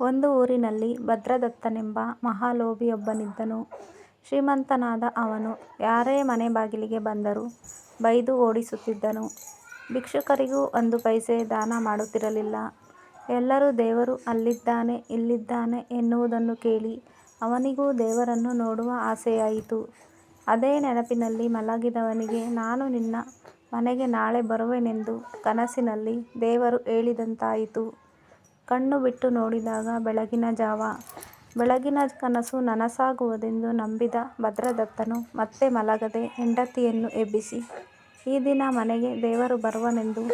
ಒಂದು ಊರಿನಲ್ಲಿ ಭದ್ರದತ್ತನೆಂಬ ಮಹಾಲೋಭಿಯೊಬ್ಬನಿದ್ದನು. ಶ್ರೀಮಂತನಾದ ಅವನು ಯಾರೇ ಮನೆ ಬಾಗಿಲಿಗೆ ಬಂದರೂ ಬೈದು ಓಡಿಸುತ್ತಿದ್ದನು. ಭಿಕ್ಷುಕರಿಗೂ ಒಂದು ಪೈಸೆ ದಾನ ಮಾಡುತ್ತಿರಲಿಲ್ಲ. ಎಲ್ಲರೂ ದೇವರು ಅಲ್ಲಿದ್ದಾನೆ, ಇಲ್ಲಿದ್ದಾನೆ ಎನ್ನುವುದನ್ನು ಕೇಳಿ ಅವನಿಗೂ ದೇವರನ್ನು ನೋಡುವ ಆಸೆಯಾಯಿತು. ಅದೇ ನೆನಪಿನಲ್ಲಿ ಮಲಗಿದವನಿಗೆ, ನಾನು ನಿನ್ನ ಮನೆಗೆ ನಾಳೆ ಬರುವೆನೆಂದು ಕನಸಿನಲ್ಲಿ ದೇವರು ಹೇಳಿದಂತಾಯಿತು. ಕಣ್ಣು ಬಿಟ್ಟು ನೋಡಿದಾಗ ಬೆಳಗಿನ ಜಾವ. ಬೆಳಗಿನ ಕನಸು ನನಸಾಗುವುದೆಂದು ನಂಬಿದ ಭದ್ರದತ್ತನು ಮತ್ತೆ ಮಲಗದೆ ಹೆಂಡತಿಯನ್ನು ಎಬ್ಬಿಸಿ, ಈ ದಿನ ಮನೆಗೆ ದೇವರು ಬರುವನೆಂದು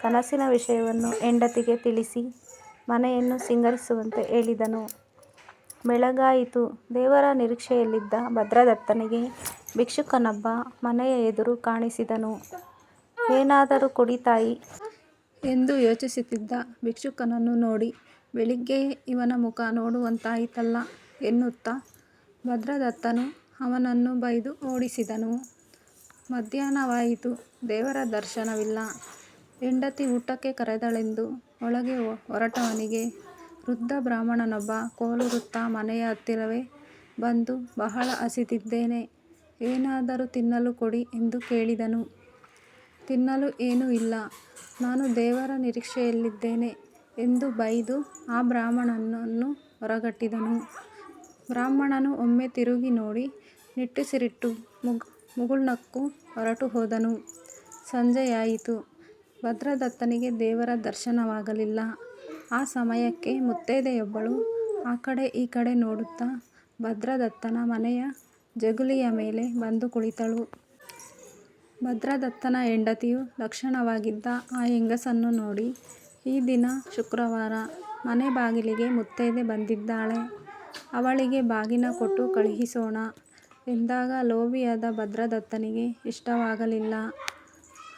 ಕನಸಿನ ವಿಷಯವನ್ನು ಹೆಂಡತಿಗೆ ತಿಳಿಸಿ ಮನೆಯನ್ನು ಸಿಂಗರಿಸುವಂತೆ ಹೇಳಿದನು. ಬೆಳಗಾಯಿತು. ದೇವರ ನಿರೀಕ್ಷೆಯಲ್ಲಿದ್ದ ಭದ್ರದತ್ತನಿಗೆ ಭಿಕ್ಷುಕನೊಬ್ಬ ಮನೆಯ ಎದುರು ಕಾಣಿಸಿದನು. ಏನಾದರೂ ಕೊಡಿ ತಾಯಿ. ಎಂದು ಯೋಚಿಸುತ್ತಿದ್ದ ಭಿಕ್ಷುಕನನ್ನು ನೋಡಿ ಬೆಳಿಗ್ಗೆ ಇವನ ಮುಖ ನೋಡುವಂತಾಯಿತಲ್ಲ ಎನ್ನುತ್ತಾ ಭದ್ರದತ್ತನು ಅವನನ್ನು ಬೈದು ಓಡಿಸಿದನು. ಮಧ್ಯಾಹ್ನವಾಯಿತು. ದೇವರ ದರ್ಶನವಿಲ್ಲ. ಹೆಂಡತಿ ಊಟಕ್ಕೆ ಕರೆದಳೆಂದು ಒಳಗೆ ಹೊರಟವನಿಗೆ ವೃದ್ಧ ಬ್ರಾಹ್ಮಣನೊಬ್ಬ ಕೋಲೂರುತ್ತಾ ಮನೆಯ ಹತ್ತಿರವೇ ಬಂದು ಬಹಳ ಹಸಿದಿದ್ದೇನೆ, ಏನಾದರೂ ತಿನ್ನಲು ಕೊಡಿ ಎಂದು ಕೇಳಿದನು. ತಿನ್ನಲು ಏನೂ ಇಲ್ಲ, ನಾನು ದೇವರ ನಿರೀಕ್ಷೆಯಲ್ಲಿದ್ದೇನೆ ಎಂದು ಬೈದು ಆ ಬ್ರಾಹ್ಮಣನನ್ನು ಹೊರಗಟ್ಟಿದನು. ಬ್ರಾಹ್ಮಣನು ಒಮ್ಮೆ ತಿರುಗಿ ನೋಡಿ ನಿಟ್ಟುಸಿರಿಟ್ಟು ಮುಗುಳ್ನಕ್ಕು ಹೊರಟುಹೋದನು. ಸಂಜೆಯಾಯಿತು. ಭದ್ರದತ್ತನಿಗೆ ದೇವರ ದರ್ಶನವಾಗಲಿಲ್ಲ. ಆ ಸಮಯಕ್ಕೆ ಮುತ್ತೈದೆಯೊಬ್ಬಳು ಆ ಕಡೆ ಈ ಕಡೆ ನೋಡುತ್ತಾ ಭದ್ರದತ್ತನ ಮನೆಯ ಜಗುಲಿಯ ಮೇಲೆ ಬಂದು ಕುಳಿತಳು. ಭದ್ರದತ್ತನ ಹೆಂಡತಿಯು ಲಕ್ಷಣವಾಗಿದ್ದ ಆ ಹೆಂಗಸನ್ನು ನೋಡಿ ಈ ದಿನ ಶುಕ್ರವಾರ, ಮನೆ ಬಾಗಿಲಿಗೆ ಮುತ್ತೈದೆ ಬಂದಿದ್ದಾಳೆ, ಅವಳಿಗೆ ಬಾಗಿನ ಕೊಟ್ಟು ಕಳುಹಿಸೋಣ ಎಂದಾಗ ಲೋಭಿಯಾದ ಭದ್ರದತ್ತನಿಗೆ ಇಷ್ಟವಾಗಲಿಲ್ಲ.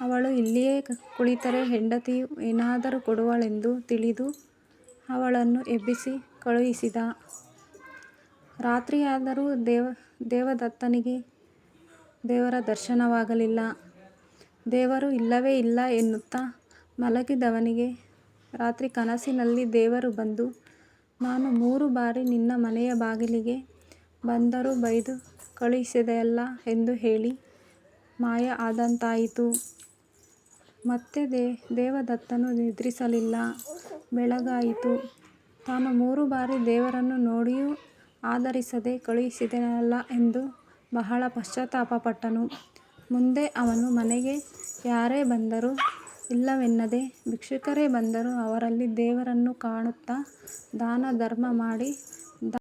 ಅವಳು ಇಲ್ಲಿಯೇ ಕುಳಿತರೆ ಹೆಂಡತಿಯು ಏನಾದರೂ ಕೊಡುವಳೆಂದು ತಿಳಿದು ಅವಳನ್ನು ಎಬ್ಬಿಸಿ ಕಳುಹಿಸಿದ. ರಾತ್ರಿಯಾದರೂ ದೇವ ದೇವದತ್ತನಿಗೆ ದೇವರ ದರ್ಶನವಾಗಲಿಲ್ಲ. ದೇವರು ಇಲ್ಲವೇ ಇಲ್ಲ ಎನ್ನುತ್ತಾ ಮಲಗಿದವನಿಗೆ, ರಾತ್ರಿ ಕನಸಿನಲ್ಲಿ ದೇವರು ಬಂದು, ನಾನು ಮೂರು ಬಾರಿ ನಿನ್ನ ಮನೆಯ ಬಾಗಿಲಿಗೆ ಬಂದರೂ ಬೈದು ಕಳುಹಿಸಿದೆಯಲ್ಲ ಎಂದು ಹೇಳಿ ಮಾಯ ಆದಂತಾಯಿತು. ಮತ್ತೆ ದೇ, ದೇವದತ್ತನು ನಿದ್ರಿಸಲಿಲ್ಲ. ಬೆಳಗಾಯಿತು. ತಾನು ಮೂರು ಬಾರಿ ದೇವರನ್ನು ನೋಡಿಯೂ ಆದರಿಸದೆ ಕಳುಹಿಸಿದೆನಲ್ಲ ಎಂದು ಬಹಳ ಪಶ್ಚಾತ್ತಾಪಪಟ್ಟನು. ಮುಂದೆ ಅವನು ಮನೆಗೆ, ಯಾರೇ ಬಂದರೂ ಇಲ್ಲವೆನ್ನದೆ ಭಿಕ್ಷುಕರೇ ಬಂದರೂ ಅವರಲ್ಲಿ ದೇವರನ್ನು ಕಾಣುತ್ತಾ ದಾನ ಧರ್ಮ ಮಾಡಿ